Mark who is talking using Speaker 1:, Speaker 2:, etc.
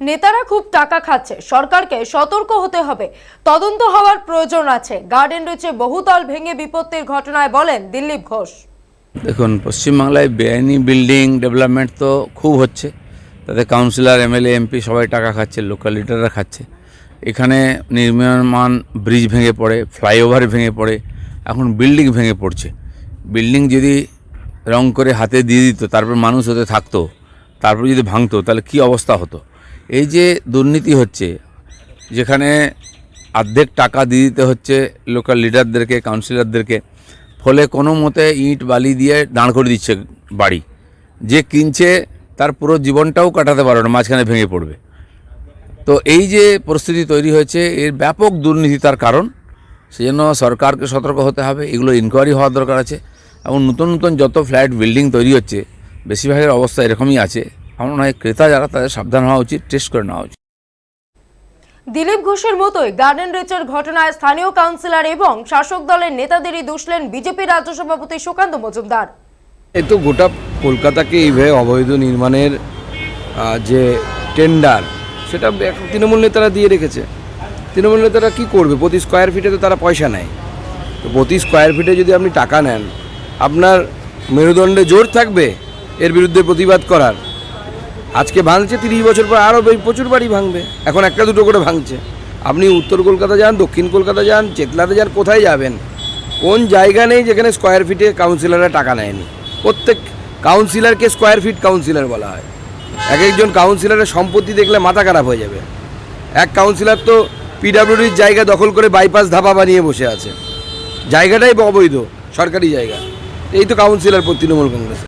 Speaker 1: নেতারা খুব টাকা খাচ্ছে, সরকারকে সতর্ক হতে হবে। তদন্ত হওয়ার প্রয়োজন আছে। গার্ডেন রয়েছে বহুতল ভেঙে বিপত্তির ঘটনায় বলেন দিলীপ ঘোষ।
Speaker 2: দেখুন, পশ্চিমবাংলায় বেআইনি বিল্ডিং ডেভেলপমেন্ট তো খুব হচ্ছে। তাতে কাউন্সিলর, এমএলএ, এমপি সবাই টাকা খাচ্ছে, লোকাল লিডাররা খাচ্ছে। এখানে নির্মাণ ব্রিজ ভেঙে পড়ে, ফ্লাইওভার ভেঙে পড়ে, এখন বিল্ডিং ভেঙে পড়ছে। বিল্ডিং যদি রং করে হাতে দিয়ে দিত, তারপর মানুষ হতে থাকতো, তারপর যদি ভাঙতো, তাহলে কি অবস্থা হতো? এই যে দুর্নীতি হচ্ছে, যেখানে অর্ধেক টাকা দিয়ে দিতে হচ্ছে লোকাল লিডারদেরকে কাউন্সিলরদেরকে ফলে কোনো মতে ইট, বালি দিয়ে দাঁড় করে দিচ্ছে বাড়ি। যে কিনছে তার পুরো জীবনটাও কাটাতে পারবে না, মাঝখানে ভেঙে পড়বে। তো এই যে পরিস্থিতি তৈরি হয়েছে, এর ব্যাপক দুর্নীতি তার কারণ। সেজন্য সরকারকে সতর্ক হতে হবে, এগুলো ইনকোয়ারি হওয়ার দরকার আছে। এবং নতুন নতুন যত ফ্ল্যাট, বিল্ডিং তৈরি হচ্ছে, বেশিরভাগের অবস্থা এরকমই আছে। আমার মনে হয় ক্রেতা যারা তাদের সাবধান হওয়া উচিত টেস্ট করে নেওয়া উচিত।
Speaker 1: দিলীপ ঘোষের মতোই গার্ডেন রিচের ঘটনায় স্থানীয় কাউন্সিলর এবং শাসক দলের নেতাদেরই দুষলেন বিজেপি রাজ্য সভাপতি সুকান্ত মজুমদার।
Speaker 3: এ তো গোটা কলকাতাকে এইভাবে অবৈধ নির্মাণের যে টেন্ডার সেটা এখন তৃণমূল নেতারা দিয়ে রেখেছে। তৃণমূল নেতারা কী করবে? প্রতি স্কোয়ার ফিটে তো তারা পয়সা নেয়। তো প্রতি স্কোয়ার ফিটে যদি আপনি টাকা নেন আপনার মেরুদণ্ডে জোর থাকবে এর বিরুদ্ধে প্রতিবাদ করার। আজকে ভাঙছে তিরিশ বছর পর আরও প্রচুর বাড়ি ভাঙবে। এখন একটা দুটো করে ভাঙছে। আপনি উত্তর কলকাতা যান, দক্ষিণ কলকাতা যান, চেতলাতে যান, কোথায় যাবেন? কোন জায়গা নেই যেখানে স্কোয়ার ফিটে কাউন্সিলররা টাকা নেয়নি। প্রত্যেক কাউন্সিলরকে স্কোয়ার ফিট কাউন্সিলর বলা হয়। এক একজন কাউন্সিলরের সম্পত্তি দেখলে মাথা খারাপ হয়ে যাবে। এক কাউন্সিলর তো পিডাব্লিউডির জায়গা দখল করে বাইপাস ধাবা বানিয়ে বসে আছে। জায়গাটাই অবৈধ, সরকারি জায়গা। এই তো কাউন্সিলর তৃণমূল কংগ্রেসে